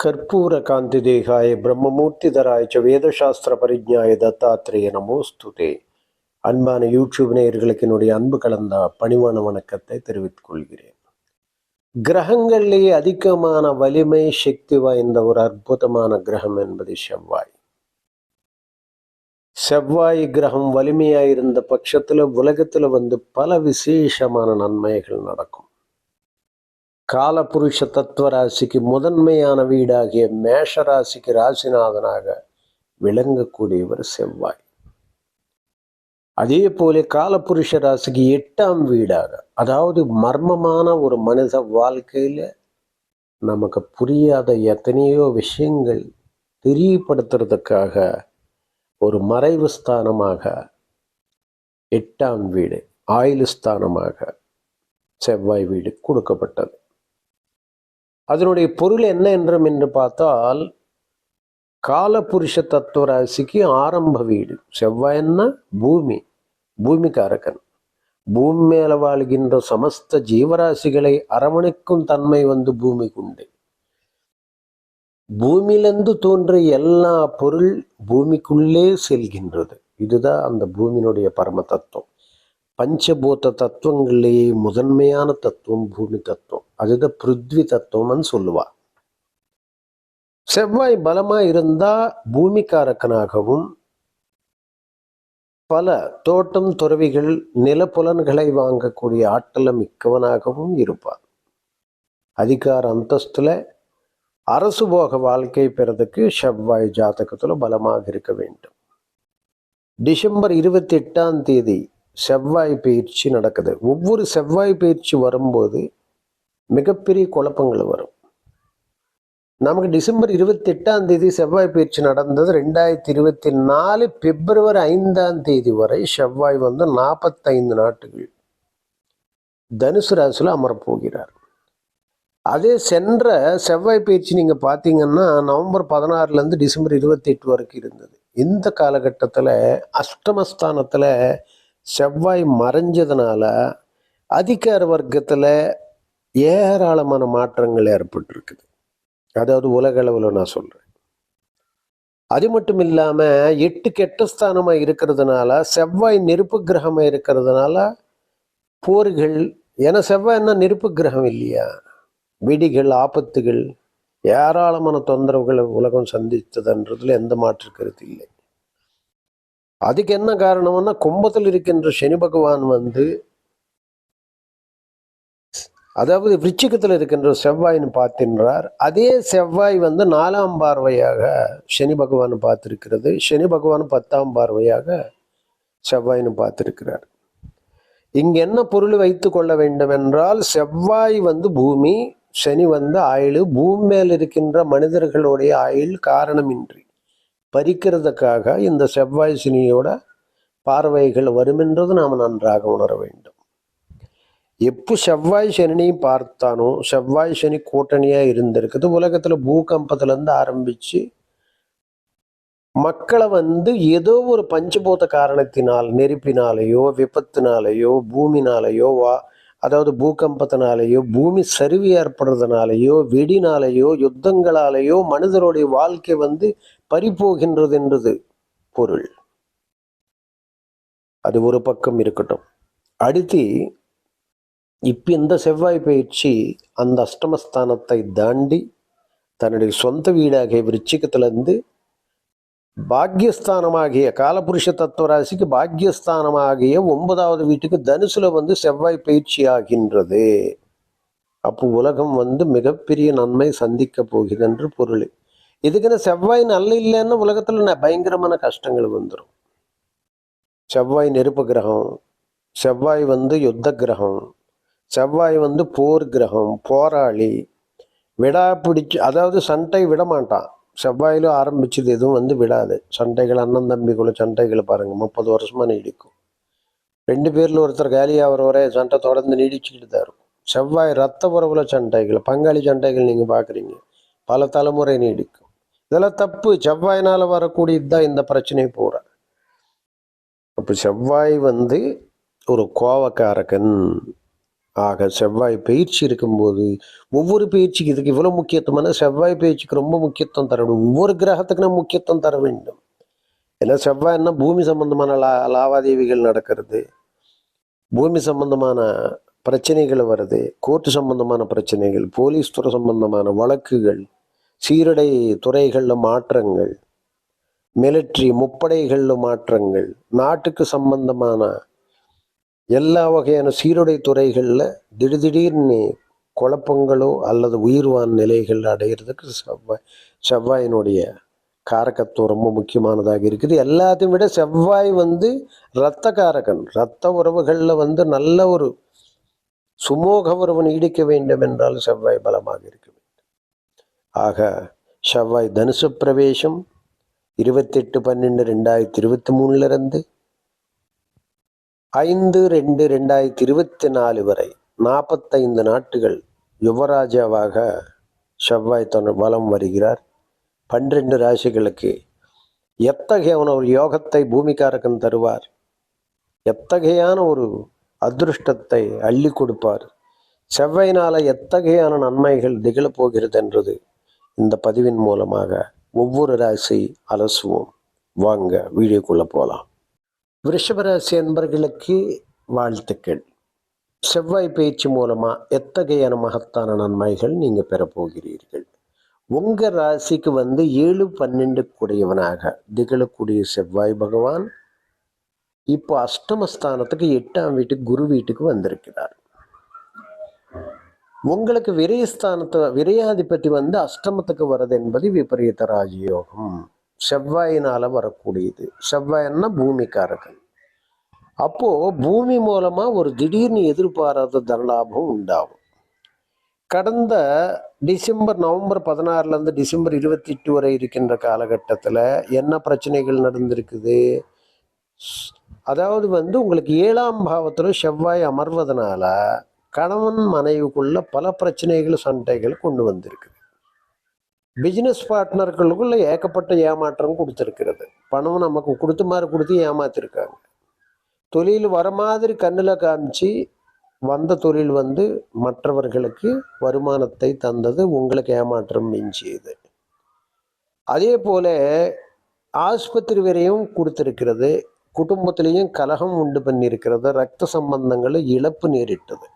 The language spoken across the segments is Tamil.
ಕರ್ಪೂರ ಕಾಂತಿದೇಹಾಯ பிரம்மமூர்த்திதராய ச வேதசாஸ்திர பரிஜாய தத்தாத்திரேய நமோஸ்துதே அன்பான யூடியூப் நேயர்களுக்கு என்னுடைய அன்பு கலந்த பணிவான வணக்கத்தை தெரிவித்துக் கொள்கிறேன் கிரகங்களிலேயே அதிகமான வலிமை சக்தி வாய்ந்த ஒரு அற்புதமான கிரகம் என்பது செவ்வாய் செவ்வாய் கிரகம் வலிமையாயிருந்த பட்சத்தில் உலகத்துல வந்து பல விசேஷமான நன்மைகள் நடக்கும். காலபுருஷ தத்துவ ராசிக்கு முதன்மையான வீடாகிய மேஷ ராசிக்கு ராசிநாதனாக விளங்கக்கூடியவர் செவ்வாய். அதே போல காலபுருஷ ராசிக்கு எட்டாம் வீடாக அதாவது மர்மமான ஒரு மனித வாழ்க்கையில நமக்கு புரியாத எத்தனையோ விஷயங்கள் தெரியப்படுத்துறதுக்காக ஒரு மறைவு ஸ்தானமாக எட்டாம் வீடு ஆயுள் ஸ்தானமாக செவ்வாய் வீடு கொடுக்கப்பட்டது. அதனுடைய பொருள் என்ன என்றும் என்று பார்த்தால் காலபுருஷ தத்துவ ராசிக்கு ஆரம்ப வீடு. செவ்வாய்னா பூமி பூமிக்காரகன். பூமி மேல வாழ்கின்ற சமஸ்த ஜீவராசிகளை அரவணைக்கும் தன்மை வந்து பூமிக்கு உண்டு. பூமியிலிருந்து தோன்றிய எல்லா பொருள் பூமிக்குள்ளே செல்கின்றது. இதுதான் அந்த பூமியினுடைய பரம தத்துவம். பஞ்சபூத தத்துவங்களிலேயே முதன்மையான தத்துவம் பூமி தத்துவம். அதுதான் பிருத்வி தத்துவம்னு சொல்லுவா. செவ்வாய் பலமா இருந்தா பூமிக்காரக்கனாகவும் பல தோட்டம் துறவிகள் நிலப்புலன்களை வாங்கக்கூடிய ஆற்றல மிக்கவனாகவும் இருப்பார். அதிகார அந்தஸ்துல அரசு போக வாழ்க்கை பெறதுக்கு செவ்வாய் ஜாதகத்துல பலமாக இருக்க வேண்டும். டிசம்பர் இருபத்தி எட்டாம் தேதி செவ்வாய் பயிற்சி நடக்குது. ஒவ்வொரு செவ்வாய் பயிற்சி வரும்போது மிகப்பெரிய குழப்பங்கள் வரும். நமக்கு டிசம்பர் இருபத்தி எட்டாம் தேதி செவ்வாய் பயிற்சி நடந்தது. ரெண்டாயிரத்தி இருபத்தி நாலு பிப்ரவரி ஐந்தாம் தேதி வரை செவ்வாய் வந்து நாற்பத்தைந்து நாட்டுகள் தனுசு ராசியில் அமரப்போகிறார் அதே சென்ற செவ்வாய் பயிற்சி நீங்கள் பார்த்தீங்கன்னா நவம்பர் பதினாறுலேருந்து டிசம்பர் இருபத்தி எட்டு வரைக்கும் இருந்தது. இந்த காலகட்டத்தில் அஷ்டமஸ்தானத்தில் செவ்வாய் மறைஞ்சதுனால அதிகார வர்க்கத்தில் ஏராளமான மாற்றங்கள் ஏற்பட்டிருக்குது. அதாவது உலக அளவில் நான் சொல்கிறேன் அது மட்டும் இல்லாமல் எட்டு கெட்ட ஸ்தானமாக இருக்கிறதுனால செவ்வாய் நெருப்பு கிரகமாக இருக்கிறதுனால போர்கள் ஏன்னா செவ்வாய்னா நெருப்பு கிரகம் இல்லையா? விடிகள் ஆபத்துகள் ஏராளமான தொந்தரவுகளை உலகம் சந்தித்ததுன்றதுல எந்த மாற்று கருத்து இல்லை. அதுக்கு என்ன காரணம்னா கும்பத்தில் இருக்கின்ற சனி பகவான் வந்து அதாவது விருச்சிகத்தில் இருக்கின்ற செவ்வாயின்னு பார்த்தின்றார் அதே செவ்வாய் வந்து நாலாம் பார்வையாக சனி பகவான் பார்த்திருக்கிறது. சனி பகவான் பத்தாம் பார்வையாக செவ்வாயின்னு பார்த்திருக்கிறார். இங்கு என்ன பொருள் வைத்து கொள்ள வேண்டும் என்றால் செவ்வாய் வந்து பூமி சனி வந்து ஆயுள் பூமி மேல் இருக்கின்ற மனிதர்களுடைய ஆயுள் காரணமின்றி. பறிக்கிறதுக்காக இந்த செவ்வாய் சனியோட பார்வைகள் வருமென்றது நாம் நன்றாக உணர வேண்டும். எப்போ செவ்வாய் சனினையும் பார்த்தானோ செவ்வாய் சனி கூட்டணியாக இருந்திருக்குது. உலகத்தில் பூகம்பத்துலேருந்து இருந்து மக்களை வந்து ஏதோ ஒரு பஞ்சபூத காரணத்தினால் நெருப்பினாலேயோ விபத்தினாலேயோ பூமினாலேயோ வா அதாவது பூகம்பத்தினாலேயோ பூமி சரிவு ஏற்படுறதுனாலேயோ வெடினாலேயோ யுத்தங்களாலேயோ மனிதருடைய வாழ்க்கை வந்து பறிபோகின்றது என்றது பொருள். அது ஒரு பக்கம் இருக்கட்டும். அடுத்து இப்ப இந்த செவ்வாய் பயிற்சி அந்த அஷ்டமஸ்தானத்தை தாண்டி தன்னுடைய சொந்த வீடாகிய விருச்சிகத்திலிருந்து பாக்யஸ்தானமாகிய காலபுருஷ தத்துவ ராசிக்கு பாக்யஸ்தானமாகிய ஒன்பதாவது வீட்டுக்கு தனுசுல வந்து செவ்வாய் பயிற்சி ஆகின்றது. அப்போ உலகம் வந்து மிகப்பெரிய நன்மை சந்திக்க போகுது என்று பொருள் இதுக்குன்னு செவ்வாய் நல்ல இல்லைன்னா உலகத்துல பயங்கரமான கஷ்டங்கள் வந்துடும் செவ்வாய் நெருப்பு கிரகம் செவ்வாய் வந்து யுத்த கிரகம் செவ்வாய் வந்து போர் கிரகம் போராளி விடா பிடிச்சு அதாவது சண்டை விட மாட்டான் செவ்வாயிலும் ஆரம்பிச்சது எதுவும் வந்து விடாது. சண்டைகள் அண்ணன் தம்பிக்குள்ள சண்டைகளை பாருங்க. முப்பது வருஷமா நீடிக்கும். ரெண்டு பேர்ல ஒருத்தர் காலியாகிற வரை சண்டை தொடர்ந்து நீடிச்சுக்கிட்டு தான் இருக்கும். செவ்வாய் ரத்த உறவுல சண்டைகள் பங்காளி சண்டைகள் நீங்க பாக்குறீங்க. பல தலைமுறை நீடிக்கும். இதெல்லாம் தப்பு. செவ்வாயினால வரக்கூடியது தான் இந்த பிரச்சனை பூரா அப்போ செவ்வாய் வந்து ஒரு கோவக்காரகன். ஆக செவ்வாய் பயிற்சி இருக்கும்போது ஒவ்வொரு பயிற்சிக்கு இதுக்கு இவ்வளோ முக்கியத்துவம்னா செவ்வாய் பயிற்சிக்கு ரொம்ப முக்கியத்துவம் தர வேண்டும். ஒவ்வொரு கிரகத்துக்கு நம்ம முக்கியத்துவம் தர வேண்டும். ஏன்னா செவ்வாய்னா பூமி சம்பந்தமான லா லாவாதேவிகள் நடக்கிறது. பூமி சம்பந்தமான பிரச்சனைகள் வருது. கோர்ட்டு சம்பந்தமான பிரச்சனைகள் போலீஸ் துறை சம்பந்தமான வழக்குகள் சீருடை துறைகளில் மாற்றங்கள் மிலிட்ரி முப்படைகளில் மாற்றங்கள் நாட்டுக்கு சம்பந்தமான எல்லா வகையான சீருடை துறைகளில் திடீர்னு குழப்பங்களோ அல்லது உயிர்வான் நிலைகள் அடையிறதுக்கு செவ்வாய் செவ்வாயினுடைய காரகத்துவம் ரொம்ப முக்கியமானதாக இருக்குது. எல்லாத்தையும் விட செவ்வாய் வந்து இரத்த காரகன். இரத்த உறவுகளில் வந்து நல்ல ஒரு சுமோக உறவு நீடிக்க வேண்டும் என்றால் செவ்வாய் பலமாக இருக்க வேண்டும். ஆக செவ்வாய் தனுசு பிரவேசம் இருபத்தெட்டு பன்னெண்டு ரெண்டாயிரத்தி இருபத்தி மூணுலேருந்து இருந்து ஐந்து ரெண்டு ரெண்டாயிரத்தி இருபத்தி நாலு வரை நாற்பத்தைந்து நாட்டுகள் யுவராஜாவாக செவ்வாய் தன் வலம் வருகிறார். பன்னிரண்டு ராசிகளுக்கு எத்தகையான ஒரு யோகத்தை பூமிக்காரகன் தருவார்? எத்தகையான ஒரு அதிருஷ்டத்தை அள்ளி கொடுப்பார்? செவ்வையினால் எத்தகையான நன்மைகள் திகழப் போகிறது என்றது இந்த பதிவின் மூலமாக ஒவ்வொரு ராசி அலசுவோம். வாங்க வீடியோக்குள்ளே போகலாம் விருஷபராசி அன்பர்களுக்கு வாழ்த்துக்கள். செவ்வாய் பயிற்சி மூலமா எத்தகையான மகத்தான நன்மைகள் நீங்க பெறப்போகிறீர்கள் உங்க ராசிக்கு வந்து ஏழு பன்னெண்டு கூடியவனாக திகழக்கூடிய செவ்வாய் பகவான் இப்போ அஷ்டமஸ்தானத்துக்கு எட்டாம் வீட்டுக்கு குரு வீட்டுக்கு வந்திருக்கிறார். உங்களுக்கு விரயஸ்தானத்தை விரயாதிபதி வந்து அஷ்டமத்துக்கு வர்றது என்பது விபரீத ராஜயோகம். செவ்வாயினால் வரக்கூடியது. செவ்வாயின்னா பூமிக்காரகன். அப்போது பூமி மூலமாக ஒரு திடீர்னு எதிர்பாராத தனலாபம் உண்டாகும். கடந்த டிசம்பர் நவம்பர் பதினாறுலேருந்து டிசம்பர் இருபத்தி எட்டு வரை இருக்கின்ற காலகட்டத்தில் என்ன பிரச்சனைகள் நடந்திருக்குது? அதாவது வந்து உங்களுக்கு ஏழாம் பாவத்தில் செவ்வாய் அமர்வதனால கணவன் மனைவிக்குள்ள பல பிரச்சனைகள் சண்டைகள் கொண்டு வந்திருக்கு. பிஸ்னஸ் பார்ட்னர்களுக்குள்ள ஏகப்பட்ட ஏமாற்றம் கொடுத்துருக்கிறது பணம் நமக்கு கொடுத்த மாதிரி கொடுத்து ஏமாத்திருக்காங்க. தொழில் வர மாதிரி கண்ணில் காமிச்சு வந்த தொழில் வந்து மற்றவர்களுக்கு வருமானத்தை தந்தது உங்களுக்கு ஏமாற்றம் மிஞ்சியது. அதே போல ஆஸ்பத்திரி வரையும் கொடுத்துருக்கிறது. குடும்பத்திலையும் கலகம் உண்டு பண்ணியிருக்கிறது. ரத்த சம்பந்தங்களை இழப்பு நேரிட்டது.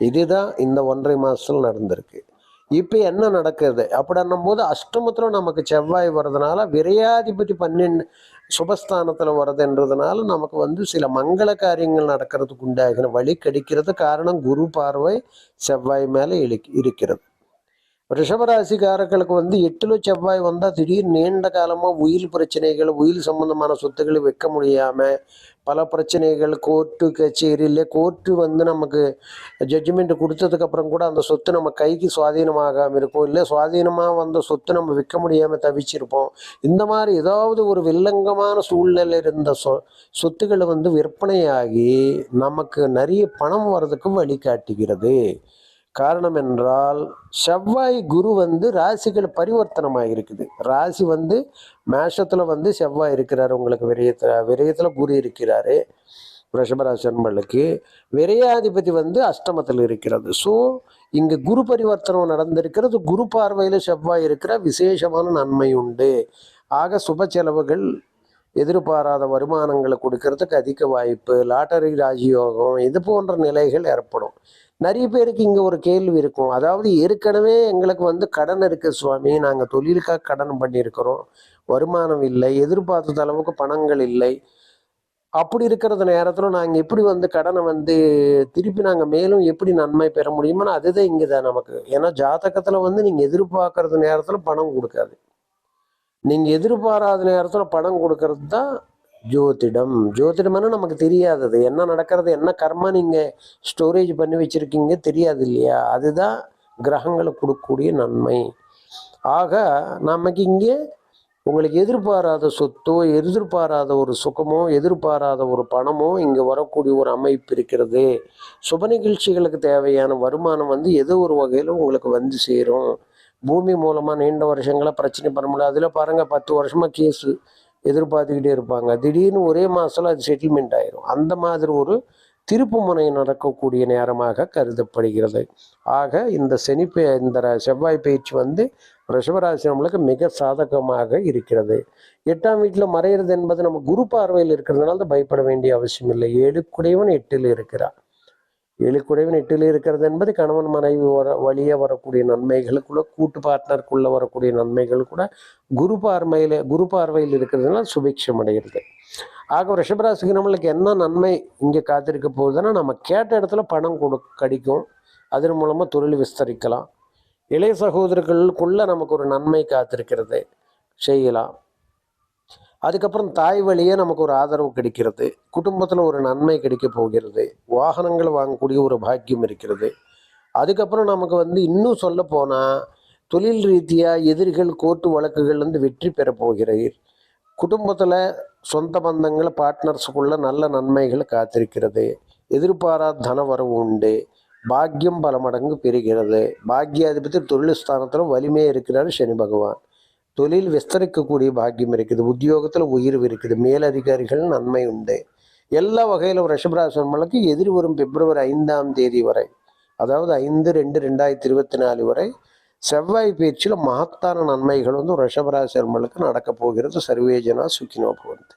இதுதான் இந்த ஒன்றரை மாதத்தில் நடந்திருக்கு. இப்போ என்ன நடக்குது? அப்படின்னும் போது அஷ்டமத்தில் நமக்கு செவ்வாய் வர்றதுனால விரையாதிபதி பன்னெண்டு சுபஸ்தானத்தில் வர்றதுன்றதுனால நமக்கு வந்து சில மங்கள காரியங்கள் நடக்கிறதுக்கு உண்டாகின வழி கிடைக்கிறது காரணம் குரு பார்வை செவ்வாய் மேலே இருக்கிறது. ரிஷபராசிக்காரர்களுக்கு வந்து எட்டுல செவ்வாய் வந்தால் திடீர் நீண்ட காலமாக உயில் பிரச்சனைகள் உயில் சம்பந்தமான சொத்துக்களை வைக்க முடியாமல் பல பிரச்சனைகள் கோர்ட்டு கச்சேரியில் கோர்ட்டு வந்து நமக்கு ஜட்ஜ்மெண்ட் கொடுத்ததுக்கப்புறம் கூட அந்த சொத்து நம்ம கைக்கு சுவாதீனமாகாமல் இருக்கும். இல்லை சுவாதீனமாக வந்த சொத்து நம்ம விற்க முடியாமல் தவிச்சிருப்போம். இந்த மாதிரி ஏதாவது ஒரு வில்லங்கமான சூழ்நிலை இருந்த சொ சொத்துக்களை வந்து விற்பனையாகி நமக்கு நிறைய பணம் வர்றதுக்கு வழிகாட்டுகிறது. காரணம் என்றால் செவ்வாய் குரு வந்து ராசிகள் பரிவர்த்தனமாக இருக்குது ராசி வந்து மேஷத்தில் வந்து செவ்வாய் இருக்கிறார் உங்களுக்கு விரயத்தில் விரயத்தில் குரு இருக்கிறாரு ரிஷபராசி அன்பளுக்கு விரையாதிபதி வந்து அஷ்டமத்தில் இருக்கிறது. ஸோ இங்கே குரு பரிவர்த்தனம் நடந்திருக்கிறது. குரு பார்வையில் செவ்வாய் இருக்கிற விசேஷமான நன்மை உண்டு. ஆக சுப செலவுகள் எதிர்பாராத வருமானங்களை கொடுக்கறதுக்கு அதிக வாய்ப்பு லாட்டரி ராஜயோகம் இது போன்ற நிலைகள் ஏற்படும். நிறைய பேருக்கு இங்கே ஒரு கேள்வி இருக்கும். அதாவது ஏற்கனவே எங்களுக்கு வந்து கடன் இருக்கு சுவாமி. நாங்கள் தொழிலுக்காக கடன் பண்ணியிருக்கிறோம். வருமானம் இல்லை எதிர்பார்த்த அளவுக்கு பணங்கள் இல்லை. அப்படி இருக்கிறது நேரத்தில் நாங்கள் எப்படி வந்து கடனை வந்து திருப்பி நாங்கள் மேலும் எப்படி நன்மை பெற முடியுமோ அதுதான் இங்கே தான் நமக்கு. ஏன்னா ஜாதகத்தில் வந்து நீங்கள் எதிர்பார்க்கறது நேரத்தில் பணம் கொடுக்காது. நீங்கள் எதிர்பாராத நேரத்தில் பணம் கொடுக்கறது தான் ஜோதிடம். ஜோதிடம்னா நமக்கு தெரியாதது. என்ன நடக்கிறது என்ன கர்மா நீங்கள் ஸ்டோரேஜ் பண்ணி வச்சுருக்கீங்க தெரியாது இல்லையா அதுதான் கிரகங்களை கொடுக்கக்கூடிய நன்மை. ஆக நமக்கு இங்கே உங்களுக்கு எதிர்பாராத சொத்தோ எதிர்பாராத ஒரு சுகமோ எதிர்பாராத ஒரு பணமோ இங்கே வரக்கூடிய ஒரு அமைப்பு இருக்கிறது. சுப நிகழ்ச்சிகளுக்கு தேவையான வருமானம் வந்து ஏதோ ஒரு வகையில் உங்களுக்கு வந்து சேரும். பூமி மூலமாக நீண்ட வருஷங்களாக பிரச்சனை பண்ண முடியாது. அதில் பாருங்கள் பத்து வருஷமாக கேஸு எதிர்பார்த்துக்கிட்டே இருப்பாங்க. திடீர்னு ஒரே மாதத்தில் அது செட்டில்மெண்ட் ஆயிரும். அந்த மாதிரி ஒரு திருப்புமுனை நடக்கக்கூடிய நேரமாக கருதப்படுகிறது. ஆக இந்த செனிப்பே இந்த செவ்வாய் பயிற்சி வந்து ரிஷபராசி நம்மளுக்கு மிக சாதகமாக இருக்கிறது. எட்டாம் வீட்டில் மறையிறது என்பது நம்ம குரு பார்வையில் இருக்கிறதுனால தான் பயப்பட வேண்டிய அவசியம் இல்லை. ஏழுக்குடையவன் எட்டில் இருக்கிறார் ஏழுக்குடையவன் எட்டில் இருக்கிறது என்பது கணவன் மனைவி வர வழியே வரக்கூடிய நன்மைகளுக்குள்ள கூட்டு பார்ட்னருக்குள்ள வரக்கூடிய நன்மைகள் கூட குரு பார்மையில் குரு பார்வையில் இருக்கிறதுனால சுபிக்ஷம் அடைகிறது. ஆக ரிஷபராசிக்கு நம்மளுக்கு என்ன நன்மை இங்கே காத்திருக்க போகுதுன்னா நம்ம கேட்ட இடத்துல பணம் கொடு கிடைக்கும். அதன் மூலமாக தொழில் விஸ்தரிக்கலாம். இளைய சகோதரர்களுக்குள்ள நமக்கு ஒரு நன்மை காத்திருக்கிறது. செய்யலாம். அதுக்கப்புறம் தாய் வழியே நமக்கு ஒரு ஆதரவு கிடைக்கிறது. குடும்பத்தில் ஒரு நன்மை கிடைக்க போகிறது. வாகனங்கள் வாங்கக்கூடிய ஒரு பாக்கியம் இருக்கிறது. அதுக்கப்புறம் நமக்கு வந்து இன்னும் சொல்ல போனால் தொழில் ரீதியாக எதிரிகள் கோர்ட்டு வழக்குகள்லேருந்து வெற்றி பெற போகிறீர். குடும்பத்தில் சொந்த பந்தங்கள் பார்ட்னர்ஸுக்குள்ள நல்ல நன்மைகள் காத்திருக்கிறது. எதிர்பாராத தன வரவு உண்டு. பாக்கியம் பல மடங்கு பெறுகிறது. பாக்கியாதிபதி தொழில் ஸ்தானத்தில் வலிமையாக இருக்கிறார் சனி பகவான். தொழில் விஸ்தரிக்கக்கூடிய பாக்கியம் இருக்குது. உத்தியோகத்தில் உயிர்வு இருக்குது. மேலதிகாரிகள் நன்மை உண்டு. எல்லா வகையிலும் ரிஷபராசன்மலுக்கு எதிர் வரும் பிப்ரவரி ஐந்தாம் தேதி வரை அதாவது ஐந்து ரெண்டு ரெண்டாயிரத்தி இருபத்தி நாலு வரை செவ்வாய் பேச்சில் மகத்தான நன்மைகள் வந்து ரிஷபராசி நடக்கப் போகிறது. சர்வேஜனா சுக்கினோ போகிறது